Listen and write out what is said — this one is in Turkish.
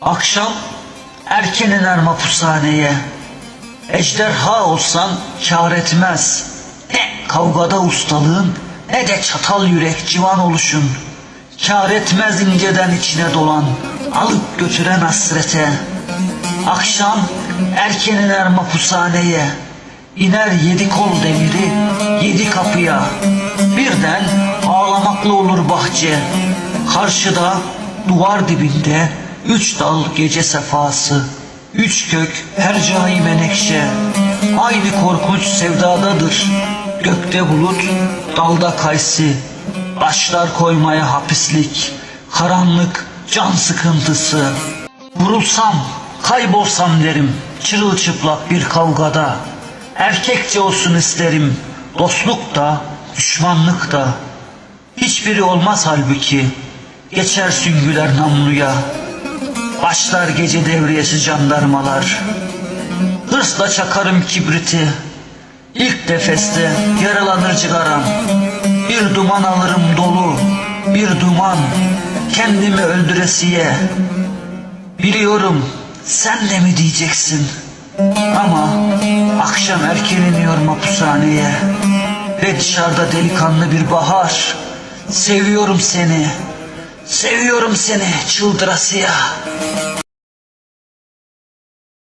Akşam erken iner mapushaneye. Ejderha olsan kâr etmez. Ne kavgada ustalığın ne de çatal yürek civan oluşun. Kâr etmez inceden içine dolan, alıp götüren hasrete. Akşam erken iner mapushaneye. İner yedi kol demiri yedi kapıya. Birden ağlamaklı olur bahçe. Karşıda duvar dibinde üç dal gece sefası. Üç kök hercai menekşe. Aynı korkunç sevdadadır. Gökte bulut, dalda kaysi. Başlar koymaya hapislik. Karanlık, can sıkıntısı. Vurulsam, kaybolsam derim çırılçıplak bir kavgada. Erkekçe olsun isterim, dostluk da, düşmanlık da. Hiçbiri olmaz halbuki, geçer süngüler namluya. Başlar gece devriyesi jandarmalar. Hırsla çakarım kibriti. İlk nefeste yaralanır cigaram. Bir duman alırım dolu, bir duman kendimi öldüresiye. Biliyorum sen de mi diyeceksin? Ama akşam erken iniyor mapushaneye. Ve dışarıda delikanlı bir bahar. Seviyorum seni. Seviyorum seni çıldırasıya.